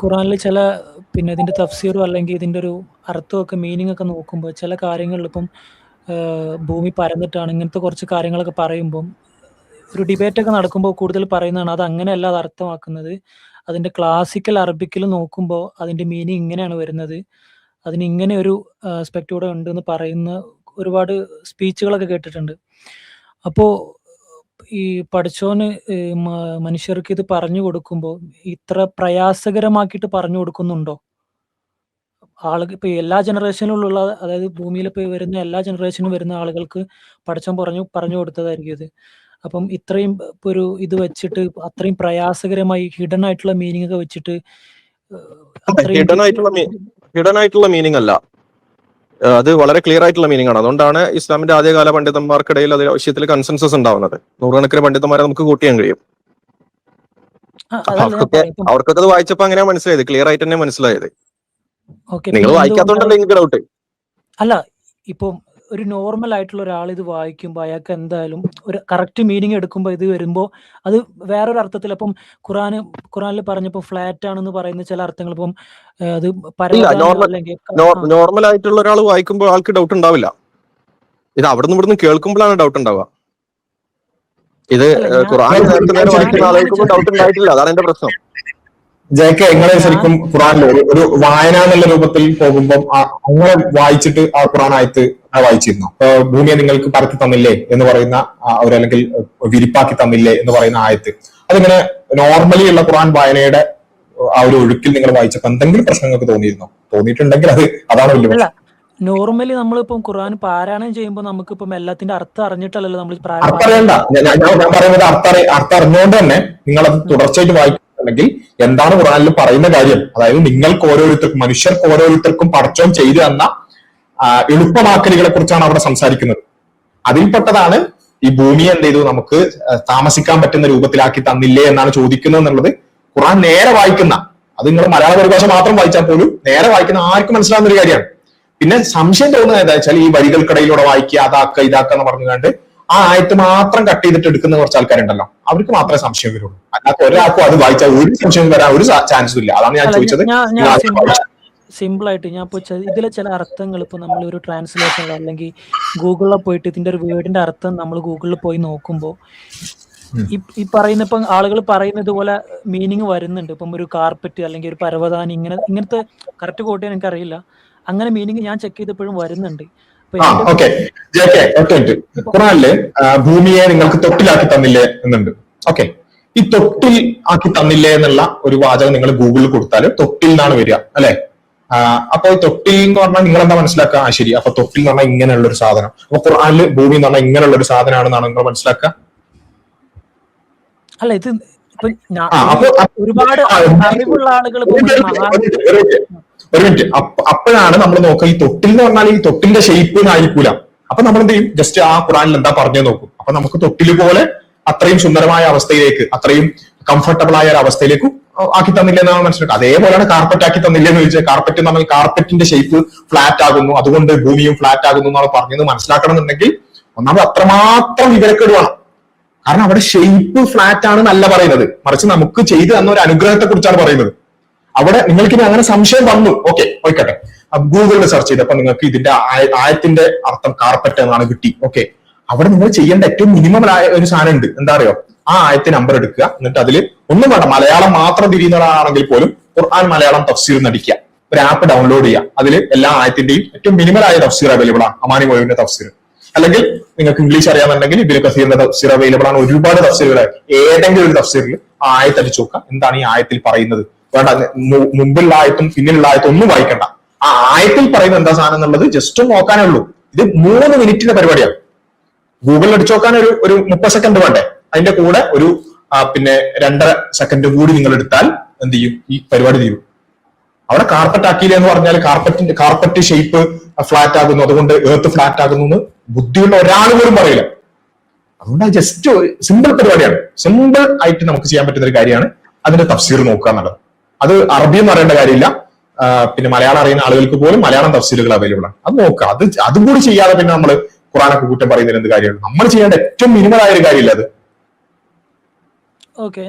ഖുറാനിൽ ചില പിന്നെ ഇതിന്റെ തഫ്സീറും അല്ലെങ്കിൽ ഇതിന്റെ ഒരു അർത്ഥമൊക്കെ മീനിങ് ഒക്കെ നോക്കുമ്പോൾ ചില കാര്യങ്ങളിൽ ഇപ്പം ഭൂമി പരന്നിട്ടാണ് ഇങ്ങനത്തെ കുറച്ച് കാര്യങ്ങളൊക്കെ പറയുമ്പം ഒരു ഡിബേറ്റ് ഒക്കെ നടക്കുമ്പോൾ കൂടുതൽ പറയുന്നതാണ് അത് അങ്ങനെയല്ല അത് അർത്ഥമാക്കുന്നത്. അതിന്റെ ക്ലാസിക്കൽ അറബിക്കിൽ നോക്കുമ്പോൾ അതിന്റെ മീനിങ് ഇങ്ങനെയാണ് വരുന്നത്. അതിന് ഇങ്ങനെ ഒരു സ്പെക്ട് കൂടെ ഉണ്ട് എന്ന് പറയുന്ന ഒരുപാട് സ്പീച്ചുകളൊക്കെ കേട്ടിട്ടുണ്ട്. അപ്പോൾ ഈ പഠിച്ചോന് മനുഷ്യർക്ക് ഇത് പറഞ്ഞു കൊടുക്കുമ്പോൾ ഇത്ര പ്രയാസകരമാക്കിയിട്ട് പറഞ്ഞു കൊടുക്കുന്നുണ്ടോ? ആളുകൾ ഇപ്പൊ എല്ലാ ജനറേഷനിലുള്ള അതായത് ഭൂമിയിൽ ഇപ്പൊ വരുന്ന എല്ലാ ജനറേഷനും വരുന്ന ആളുകൾക്ക് പഠിച്ചോൻ പറഞ്ഞു പറഞ്ഞു കൊടുത്തതായിരിക്കും ഇത്. അപ്പം ഇത്രയും ഇപ്പൊ ഒരു ഇത് വെച്ചിട്ട് അത്രയും പ്രയാസകരമായി ഹിഡൻ ആയിട്ടുള്ള മീനിങ് ഒക്കെ വെച്ചിട്ട് ഹിഡൻ ആയിട്ടുള്ള ഹിഡൻ ആയിട്ടുള്ള മീനിങ് അല്ല. അത് വളരെ ക്ലിയർ ആയിട്ടുള്ള മീനിങ് ആണ്. അതുകൊണ്ടാണ് ഇസ്ലാമിന്റെ ആദ്യകാല പണ്ഡിതന്മാർക്കിടയിൽ അതിൽ വിഷയത്തിൽ കൺസെൻസസ് ഉണ്ടാവുന്നത്. നൂറുകണക്കിന് പണ്ഡിതന്മാരെ നമുക്ക് കൂട്ടിയാൻ കഴിയും. അവർക്കൊക്കെ അവർക്കൊക്കെ അത് വായിച്ചപ്പോ അങ്ങനെ മനസ്സിലായത്. ക്ലിയർ ആയിട്ട് തന്നെ മനസ്സിലായത് നിങ്ങൾ വായിക്കാത്തോണ്ടല്ലേ എനിക്ക് ഡൗട്ട് അല്ല ഇപ്പം ഒരു നോർമൽ ആയിട്ടുള്ള ഒരാൾ ഇത് വായിക്കുമ്പോൾ അയാൾക്ക് എന്തായാലും ഒരു കറക്റ്റ് മീനിങ് എടുക്കുമ്പോൾ ഇത് വരുമ്പോൾ അത് വേറൊരു അർത്ഥത്തിൽ അപ്പം ഖുറാന് ഖുറാനിൽ പറഞ്ഞപ്പോൾ ഫ്ലാറ്റ് ആണെന്ന് പറയുന്ന ചില അർത്ഥങ്ങൾ ഇപ്പം അത് നോർമൽ ആയിട്ടുള്ള ഒരാൾ വായിക്കുമ്പോൾ ആൾക്ക് ഡൗട്ട് ഉണ്ടാവില്ല. ഇത് അവിടുന്ന് ഇവിടുന്ന് കേൾക്കുമ്പോഴാണ് ഡൗട്ട് ഉണ്ടാവുക. ഇത് ഖുറാൻ ഡൗട്ട് ഉണ്ടായിട്ടില്ല. അതാണ് എന്റെ പ്രശ്നം. ജെ കെ എങ്ങനെ ശരിക്കും ഖുറാനിൽ ഒരു ഒരു വായന എന്നുള്ള രൂപത്തിൽ പോകുമ്പോൾ അങ്ങനെ വായിച്ചിട്ട് ആ ഖുറാൻ ആയത്ത് ആ വായിച്ചിരുന്നു. ഇപ്പൊ ഭൂമിയെ നിങ്ങൾക്ക് പരത്തി തന്നില്ലേ എന്ന് പറയുന്ന അവരല്ലെങ്കിൽ വിരിപ്പാക്കി തന്നില്ലേ എന്ന് പറയുന്ന ആയത്ത്. അതിങ്ങനെ നോർമലി ഉള്ള ഖുറാൻ വായനയുടെ ആ ഒരു ഒഴുക്കിൽ നിങ്ങൾ വായിച്ചപ്പോൾ എന്തെങ്കിലും പ്രശ്നങ്ങൾക്ക് തോന്നിയിരുന്നു? തോന്നിയിട്ടുണ്ടെങ്കിൽ അത് അതാണ് വലിയ പ്രശ്നം. നോർമലി നമ്മളിപ്പം ഖുറാൻ പാരായണം ചെയ്യുമ്പോൾ നമുക്ക് നമുക്കിപ്പം എല്ലാത്തിന്റെ അർത്ഥം അറിഞ്ഞിട്ടല്ലല്ലോ നമ്മൾ അറിയണ്ട ഞാൻ പറയുന്നത് അർത്ഥം അർത്ഥം അറിഞ്ഞുകൊണ്ട് തന്നെ നിങ്ങൾ അത് തുടർച്ചയായിട്ട് വായിക്കുന്നുണ്ടെങ്കിൽ എന്താണ് ഖുറാനിൽ പറയുന്ന കാര്യം? അതായത് നിങ്ങൾക്ക് ഓരോരുത്തർക്കും മനുഷ്യർക്ക് ഓരോരുത്തർക്കും പടച്ചോൻ ചെയ്തു തന്ന എളുപ്പമാക്കലുകളെ കുറിച്ചാണ് അവിടെ സംസാരിക്കുന്നത്. അതിൽപ്പെട്ടതാണ് ഈ ഭൂമിയെ എന്ത് ചെയ്തു? നമുക്ക് താമസിക്കാൻ പറ്റുന്ന രൂപത്തിലാക്കി തന്നില്ലേ എന്നാണ് ചോദിക്കുന്നത് എന്നുള്ളത്. ഖുറാൻ നേരെ വായിക്കുന്ന അത് നിങ്ങൾ മലയാള പരിഭാഷ മാത്രം വായിച്ചാൽ പോലും നേരെ വായിക്കുന്ന ആർക്കും മനസ്സിലാവുന്ന ഒരു കാര്യമാണ്. പിന്നെ സംശയം തോന്നുന്നത് എന്താ വെച്ചാൽ ഈ വരികൾക്കിടയിലൂടെ വായിക്കുക അതാക്കുക ഇതാക്കുക എന്ന് പറഞ്ഞുകൊണ്ട് ആ ആയത്ത് മാത്രം കട്ട് ചെയ്തിട്ട് എടുക്കുന്ന കുറച്ച് ആൾക്കാരുണ്ടല്ലോ അവർക്ക് മാത്രമേ സംശയം വരുള്ളൂ. അല്ലാത്ത ഒരാൾക്കും അത് വായിച്ചാൽ ഒരു സംശയം വരാൻ ഒരു ചാൻസും ഇല്ല. അതാണ് ഞാൻ ചോദിച്ചത്. സിമ്പിൾ ആയിട്ട് ഞാൻ ഇപ്പോൾ ഇതിലെ ചില അർത്ഥങ്ങൾ ഇപ്പോൾ നമ്മൾ ഒരു ട്രാൻസ്ലേഷൻ അല്ലെങ്കിൽ ഗൂഗിളിൽ പോയിട്ട് ഇതിന്റെ ഒരു വേർഡിന്റെ അർത്ഥം നമ്മൾ ഗൂഗിളിൽ പോയി നോക്കുമ്പോൾ ഈ പറയുന്ന ഇപ്പം ആളുകൾ പറയുന്നത് പോലെ മീനിങ് വരുന്നുണ്ട്. ഇപ്പം ഒരു കാർപ്പറ്റ് അല്ലെങ്കിൽ ഒരു പരവതാനി ഇങ്ങനെ ഇങ്ങനത്തെ കറക്റ്റ് കോട്ട് ചെയ്യാൻ എനിക്കറിയില്ല. അങ്ങനെ മീനിങ് ഞാൻ ചെക്ക് ചെയ്തപ്പോഴും വരുന്നുണ്ട്. ഓക്കെ. ജെ കെ ഒറ്റ ഖുറാനിൽ ഭൂമിയെ നിങ്ങൾക്ക് തൊട്ടിലാക്കി തന്നില്ലേ എന്നുണ്ട്. ഓക്കെ. ഈ തൊട്ടിൽ ആക്കി തന്നില്ലേ എന്നുള്ള ഒരു വാചകം നിങ്ങൾ ഗൂഗിളിൽ കൊടുത്താൽ തൊട്ടിൽ എന്നാണ് വരിക അല്ലെ? അപ്പൊ തൊട്ടിൽ എന്ന് പറഞ്ഞാൽ നിങ്ങൾ എന്താ മനസ്സിലാക്കുക? ആ ശരി. അപ്പൊ തൊട്ടിൽ എന്ന് പറഞ്ഞാൽ ഇങ്ങനെയുള്ള ഒരു സാധനം. അപ്പൊ ഖുറാനിൽ ഭൂമി എന്ന് പറഞ്ഞാൽ ഇങ്ങനെയുള്ള ഒരു സാധനമാണെന്നാണ് നിങ്ങൾ മനസ്സിലാക്കുക? അല്ല ഇത് ഒരുപാട് അറിവുള്ള ആളുകൾ ഒരു മിനിറ്റ്, അപ്പോഴാണ് നമ്മൾ നോക്കുക ഈ തൊട്ടിൽ എന്ന് പറഞ്ഞാൽ ഈ തൊട്ടിന്റെ ഷേപ്പ് ആയിരിക്കൂല. അപ്പൊ നമ്മൾ എന്ത് ചെയ്യും? ജസ്റ്റ് ആ ഖുറാനിൽ എന്താ പറഞ്ഞു നോക്കും. അപ്പൊ നമുക്ക് തൊട്ടിൽ പോലെ അത്രയും സുന്ദരമായ അവസ്ഥയിലേക്ക് അത്രയും കംഫർട്ടബിൾ ആയ ഒരു അവസ്ഥയിലേക്ക് ആക്കി തന്നില്ല എന്നാണ് മനസ്സിലാക്കുക. അതേപോലെയാണ് കാർപ്പറ്റ് ആക്കി തന്നില്ല എന്ന് ചോദിച്ചാൽ കാർപ്പറ്റ് എന്ന് പറഞ്ഞാൽ കാർപ്പറ്റിന്റെ ഷേപ്പ് ഫ്ലാറ്റ് ആകുന്നു. അതുകൊണ്ട് ഭൂമിയും ഫ്ലാറ്റ് ആകുന്നു എന്നാണ് പറഞ്ഞത് മനസ്സിലാക്കണം എന്നുണ്ടെങ്കിൽ ഒന്നാമത് അത്രമാത്രം വിവരക്കേട് വേണം കാരണം അവിടെ ഷേപ്പ് ഫ്ലാറ്റ് ആണ് നല്ല പറയുന്നത്. മറിച്ച് നമുക്ക് ചെയ്തു തന്ന ഒരു അനുഗ്രഹത്തെ കുറിച്ചാണ് പറയുന്നത്. അവിടെ നിങ്ങൾക്ക് ഇനി അങ്ങനെ സംശയം വന്നു. ഓക്കെ പോയിക്കട്ടെ. ഗൂഗിളിൽ സെർച്ച് ചെയ്തപ്പോ നിങ്ങൾക്ക് ഇതിന്റെ ആയത്തിന്റെ അർത്ഥം കാർപ്പറ്റ് എന്നാണ് കിട്ടി. ഓക്കെ അവിടെ നിങ്ങൾ ചെയ്യേണ്ട ഏറ്റവും മിനിമം ആയ ഒരു സാധനം ഉണ്ട്. എന്താ അറിയോ? ആ ആയത്തെ നമ്പർ എടുക്കുക. എന്നിട്ട് അതിൽ ഒന്നും വേണ്ട മലയാളം മാത്രം തിരിയുന്നതാണെങ്കിൽ പോലും ഖുർആൻ മലയാളം തഫ്സീർ നടിക്കുക ഒരു ആപ്പ് ഡൗൺലോഡ് ചെയ്യുക. അതിൽ എല്ലാ ആയത്തിന്റെയും ഏറ്റവും മിനിമൽ ആയ തഫ്സീർ അവൈലബിൾ ആണ്. അമാനി മോയുവിന്റെ തഫ്സീർ. അല്ലെങ്കിൽ നിങ്ങൾക്ക് ഇംഗ്ലീഷ് അറിയാമെന്നുണ്ടെങ്കിൽ ഇബിൽ കസീറിന്റെ തഫ്സീർ അവൈലബിൾ ആണ്. ഒരുപാട് തഫ്സീറുകൾ ഏതെങ്കിലും ഒരു തഫ്സീറിൽ ആ ആയത്ത് അടിച്ചു നോക്കുക. എന്താണ് ഈ ആയത്തിൽ പറയുന്നത്? വേണ്ട മുമ്പുള്ള ആയത്തും പിന്നിലുള്ള ആയത്തും ഒന്നും വായിക്കണ്ട. ആ ആയത്തിൽ പറയുന്ന എന്താ സാധനം എന്നുള്ളത് ജസ്റ്റ് നോക്കാനേ ഉള്ളൂ. ഇത് മൂന്ന് മിനിറ്റിന്റെ പരിപാടിയാണ്. ഗൂഗിളിൽ അടിച്ചു നോക്കാൻ ഒരു ഒരു മുപ്പത് സെക്കൻഡ് വേണ്ടേ? അതിന്റെ കൂടെ ഒരു പിന്നെ രണ്ടര സെക്കൻഡ് കൂടി നിങ്ങൾ എടുത്താൽ എന്ത് ചെയ്യും? ഈ പരിപാടി തീരും. അവിടെ കാർപ്പറ്റ് ആക്കിയില്ല എന്ന് പറഞ്ഞാൽ കാർപ്പറ്റിന്റെ കാർപ്പറ്റ് ഷേപ്പ് ഫ്ലാറ്റ് ആകുന്നു. അതുകൊണ്ട് ഏർത്ത് ഫ്ലാറ്റ് ആകുന്നു എന്ന് ബുദ്ധിയുള്ള ഒരാൾ പോലും പറയില്ല. അതുകൊണ്ട് ജസ്റ്റ് സിമ്പിൾ പരിപാടിയാണ്. സിമ്പിൾ ആയിട്ട് നമുക്ക് ചെയ്യാൻ പറ്റുന്ന ഒരു കാര്യമാണ്. അതിന്റെ തഫ്സീർ നോക്കുക എന്നുള്ളത്. അത് അറബി എന്ന് പറയേണ്ട കാര്യമില്ല. പിന്നെ മലയാളം അറിയുന്ന ആളുകൾക്ക് പോലും മലയാളം തഫ്സീലുകൾ അവൈലബിൾ ആണ്. അത് നോക്കുക അത് അതും കൂടി ചെയ്യാതെ പിന്നെ നമ്മൾ ഖുറാനൊക്കെ കുറ്റം പറയുന്നതിന് എന്ത് കാര്യമാണ്? നമ്മൾ ചെയ്യേണ്ട ഏറ്റവും മിനിമൽ ആയ ഒരു കാര്യമില്ല അത്. ഓക്കെ